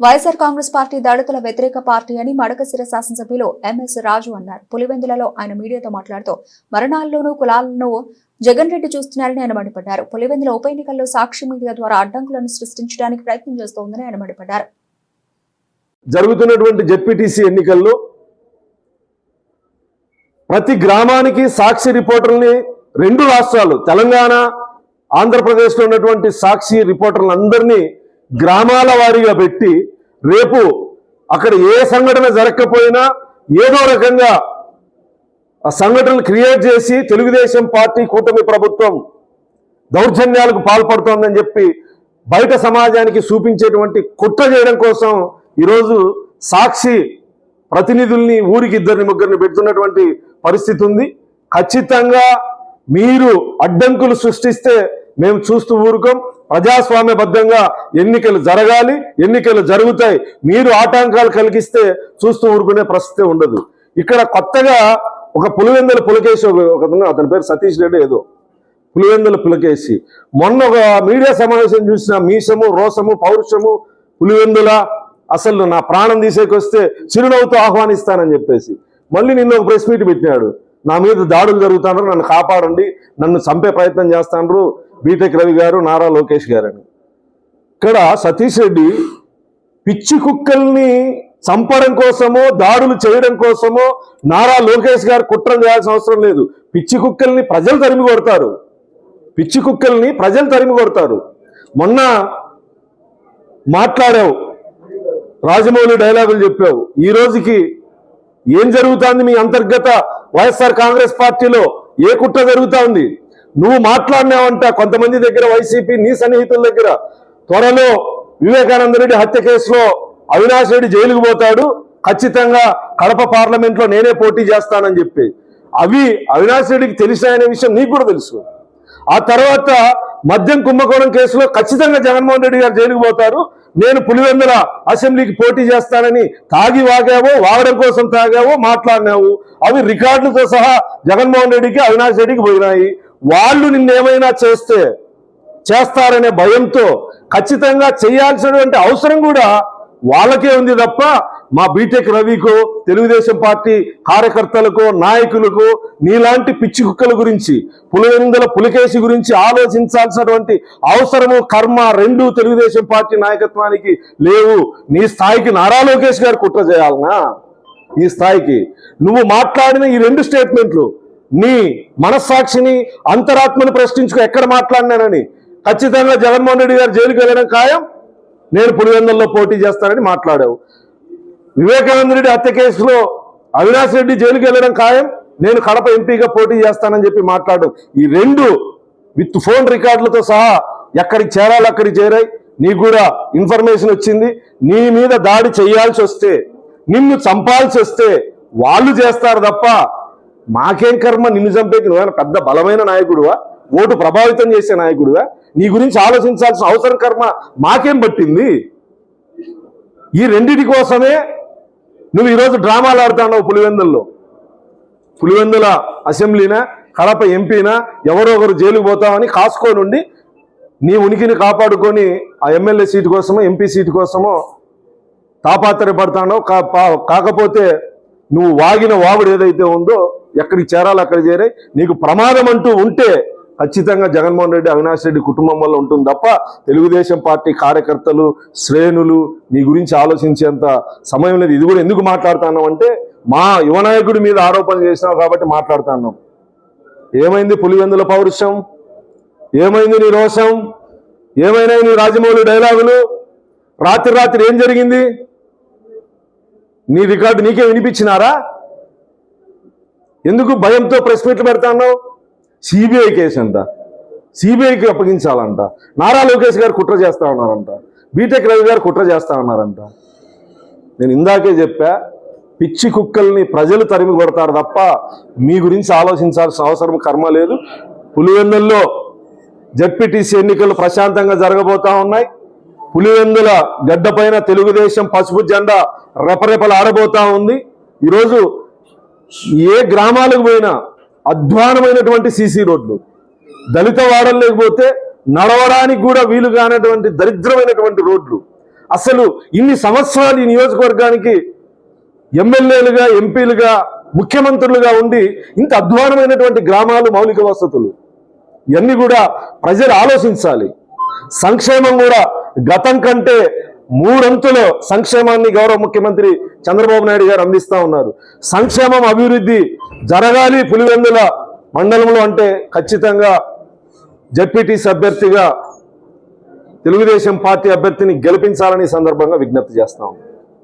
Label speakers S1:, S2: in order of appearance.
S1: YSR Congress party దళితుల వ్యతిరేక party అని మడకశిర శాసనసభ్యులు ఎంఎస్ రాజు అన్నారు. పులివెందులలో ఆయన మీడియాతో మాట్లాడుతూ మరణాల్లోనూ కులాలను జగన్ రెడ్డి చూస్తున్నారని ఆయన మండిపడ్డారు. పులివెందుల ఉప ఎన్నికల్లో సాక్షి మీడియా ద్వారా అడ్డంకులను సృష్టించడానికి ప్రయత్నం చేస్తోందని ఆయన మండిపడ్డారు.
S2: జరుగుతున్నటువంటి జెడ్పీటీసీ ఎన్నికల్లో ప్రతి గ్రామానికి సాక్షి రిపోర్టర్ని రెండు రాష్ట్రాలు తెలంగాణ ఆంధ్రప్రదేశ్లో ఉన్నటువంటి సాక్షి రిపోర్టర్లందరినీ గ్రామాల వారీగా పెట్టి రేపు అక్కడ ఏ సంఘటన జరగకపోయినా ఏదో రకంగా ఆ సంఘటనలు క్రియేట్ చేసి తెలుగుదేశం పార్టీ కూటమి ప్రభుత్వం దౌర్జన్యాలకు పాల్పడుతోందని చెప్పి బయట సమాజానికి చూపించేటువంటి కుట్ర చేయడం కోసం ఈరోజు సాక్షి ప్రతినిధుల్ని ఊరికి ఇద్దరిని ముగ్గురిని పెడుతున్నటువంటి పరిస్థితి ఉంది. ఖచ్చితంగా మీరు అడ్డంకులు సృష్టిస్తే మేము చూస్తూ ఊరుకోం. ప్రజాస్వామ్యబద్ధంగా ఎన్నికలు జరగాలి ఎన్నికలు జరుగుతాయి. మీరు ఆటంకాలు కలిగిస్తే చూస్తూ ఊరుకునే పరిస్థితి ఉండదు. ఇక్కడ కొత్తగా ఒక పులివెందుల పులకేసి ఒక అతని పేరు సతీష్ రెడ్డి ఏదో. పులివెందుల పులకేసి మొన్న ఒక మీడియా సమావేశం చూసిన మీసము రోసము పౌరుషము పులివెందుల అసలు నా ప్రాణం తీసేకొస్తే చిరునవ్వుతో ఆహ్వానిస్తానని చెప్పేసి. మళ్ళీ నిన్న ఒక ప్రెస్ మీట్ పెట్టినాడు. నా మీద దాడులు జరుగుతాను నన్ను కాపాడండి నన్ను చంపే ప్రయత్నం చేస్తాండ్రు బీటెక్ రవి గారు నారా లోకేష్ గారు అని ఇక్కడ సతీష్ రెడ్డి పిచ్చి కుక్కల్ని చంపడం కోసమో దాడులు చేయడం కోసమో నారా లోకేష్ గారు కుట్రం చేయాల్సిన అవసరం లేదు. పిచ్చి కుక్కల్ని ప్రజలు తరిమి కొడతారు. పిచ్చి కుక్కల్ని ప్రజలు తరిమి కొడతారు. మొన్న మాట్లాడావు. రాజమౌళి డైలాగులు చెప్పావు. ఈ రోజుకి ఏం జరుగుతోంది మీ అంతర్గత వైఎస్ఆర్ కాంగ్రెస్ పార్టీలో? ఏ కుట్ర జరుగుతా ఉంది నువ్వు మాట్లాడినావంట కొంతమంది దగ్గర వైసీపీ నీ సన్నిహితుల దగ్గర. త్వరలో వివేకానంద రెడ్డి హత్య కేసులో అవినాష్ రెడ్డి జైలుకు పోతాడు. ఖచ్చితంగా కడప పార్లమెంట్లో నేనే పోటీ చేస్తానని చెప్పి. అవి అవినాష్ రెడ్డికి తెలిసాయనే విషయం నీకు కూడా తెలుసు. ఆ తర్వాత మద్యం కుంభకోణం కేసులో ఖచ్చితంగా జగన్మోహన్ రెడ్డి గారు జైలుకు పోతారు. నేను పులివెందుల అసెంబ్లీకి పోటీ చేస్తానని తాగి వాగావో వాగడం కోసం తాగావో మాట్లాడినావు. అవి రికార్డులతో సహా జగన్మోహన్ రెడ్డికి అవినాష్ రెడ్డికి పోయినాయి. వాళ్ళు నిన్నేమైనా చేస్తే చేస్తారనే భయంతో ఖచ్చితంగా చేయాల్సినటువంటి అవసరం కూడా వాళ్ళకే ఉంది తప్ప మా బీటెక్ రవికో తెలుగుదేశం పార్టీ కార్యకర్తలకు నాయకులకు నీలాంటి పిచ్చి కుక్కల గురించి పులివెందుల పులికేసి గురించి ఆలోచించాల్సినటువంటి అవసరము కర్మ రెండు తెలుగుదేశం పార్టీ నాయకత్వానికి లేవు. నీ స్థాయికి నారా లోకేష్ గారు కుట్ర చేయాలనా? ఈ స్థాయికి. నువ్వు మాట్లాడిన ఈ రెండు స్టేట్మెంట్లు నీ మనస్సాక్షిని అంతరాత్మను ప్రశ్నించుకో ఎక్కడ మాట్లాడినానని. ఖచ్చితంగా జగన్మోహన్ రెడ్డి గారు జైలుకి వెళ్ళడం ఖాయం. నేను పులివెందుల్లో పోటీ చేస్తానని మాట్లాడావు. వివేకానంద రెడ్డి హత్య కేసులో అవినాష్ రెడ్డి జైలుకి వెళ్ళడం ఖాయం. నేను కడప ఎంపీగా పోటీ చేస్తానని చెప్పి మాట్లాడడం. ఈ రెండు విత్ ఫోన్ రికార్డులతో సహా ఎక్కడికి చేరాలి అక్కడికి చేరాయి. నీకు కూడా ఇన్ఫర్మేషన్ వచ్చింది. నీ మీద దాడి చేయాల్సి వస్తే నిన్ను చంపాల్సి వస్తే వాళ్ళు చేస్తారు తప్ప మాకేం కర్మ? నిన్ను చంపేకి నువ్వు పెద్ద బలమైన నాయకుడువా? ఓటు ప్రభావితం చేసే నాయకుడుగా నీ గురించి ఆలోచించాల్సిన అవసరం కర్మ మాకేం పట్టింది? ఈ రెండింటి కోసమే నువ్వు ఈరోజు డ్రామాలు ఆడుతున్నావు పులివెందుల్లో. పులివెందుల అసెంబ్లీనా కడప ఎంపీనా ఎవరో ఒకరు జైలుకు పోతామని కాసుకోనుండి నీ ఉనికిని కాపాడుకొని ఆ ఎమ్మెల్యే సీటు కోసమో ఎంపీ సీటు కోసమో తాపాత్రపడతానో కా పా- కాకపోతే నువ్వు వాగిన వాగుడు ఏదైతే ఉందో ఎక్కడికి చేరాలో అక్కడ చేరాయి నీకు ప్రమాదం అంటూ ఉంటే ఖచ్చితంగా జగన్మోహన్ రెడ్డి అవినాష్ రెడ్డి కుటుంబం వల్ల ఉంటుంది తప్ప తెలుగుదేశం పార్టీ కార్యకర్తలు శ్రేణులు నీ గురించి ఆలోచించేంత సమయం లేదు. ఇది కూడా ఎందుకు మాట్లాడుతున్నాం అంటే మా యువ నాయకుడి మీద ఆరోపణ చేసినావు కాబట్టి మాట్లాడుతున్నాం. ఏమైంది పులివెందుల పౌరుషం? ఏమైంది నీ రోషం? ఏమైనా నీ రాజమౌళి డైలాగులు? రాత్రి రాత్రి ఏం జరిగింది? నీ రికార్డు నీకే వినిపించినారా? ఎందుకు భయంతో ప్రెస్ మీట్లు పెడతాన్నావు సిబిఐ కేసు అంట. సిబిఐకి అప్పగించాలంట. నారా లోకేష్ గారు కుట్ర చేస్తా ఉన్నారంట. బీటెక్ రవి గారు కుట్ర చేస్తా ఉన్నారంట. నేను ఇందాకే చెప్పా పిచ్చి కుక్కల్ని ప్రజలు తరిమి కొడతారు తప్ప మీ గురించి ఆలోచించాల్సిన అవసరం కర్మ లేదు. పులివెందుల్లో జడ్పీటీసీ ఎన్నికలు ప్రశాంతంగా జరగబోతా ఉన్నాయి. పులివెందుల గడ్డపైన తెలుగుదేశం పసుపు జెండా రెపరెపలు ఆడబోతా ఉంది. ఈరోజు ఏ గ్రామాలకు పోయినా అధ్వానమైనటువంటి సీసీ రోడ్లు దళిత వాడలు లేకపోతే నడవడానికి కూడా వీలు కానటువంటి దరిద్రమైనటువంటి రోడ్లు. అసలు ఇన్ని సంవత్సరాలు ఈ నియోజకవర్గానికి ఎమ్మెల్యేలుగా ఎంపీలుగా ముఖ్యమంత్రులుగా ఉండి ఇంత అధ్వానమైనటువంటి గ్రామాలు మౌలిక వసతులు ఇవన్నీ కూడా ప్రజలు ఆలోచించాలి. సంక్షేమం కూడా గతం కంటే మూడంతుల సంక్షేమాన్ని గౌరవ ముఖ్యమంత్రి చంద్రబాబు నాయుడు గారు అందిస్తూ ఉన్నారు. సంక్షేమం అభివృద్ధి జరగాలి పులివెందుల మండలంలో అంటే ఖచ్చితంగా జడ్పీటీసీ అభ్యర్థిగా తెలుగుదేశం పార్టీ అభ్యర్థిని గెలిపించాలని సందర్భంగా విజ్ఞప్తి చేస్తాం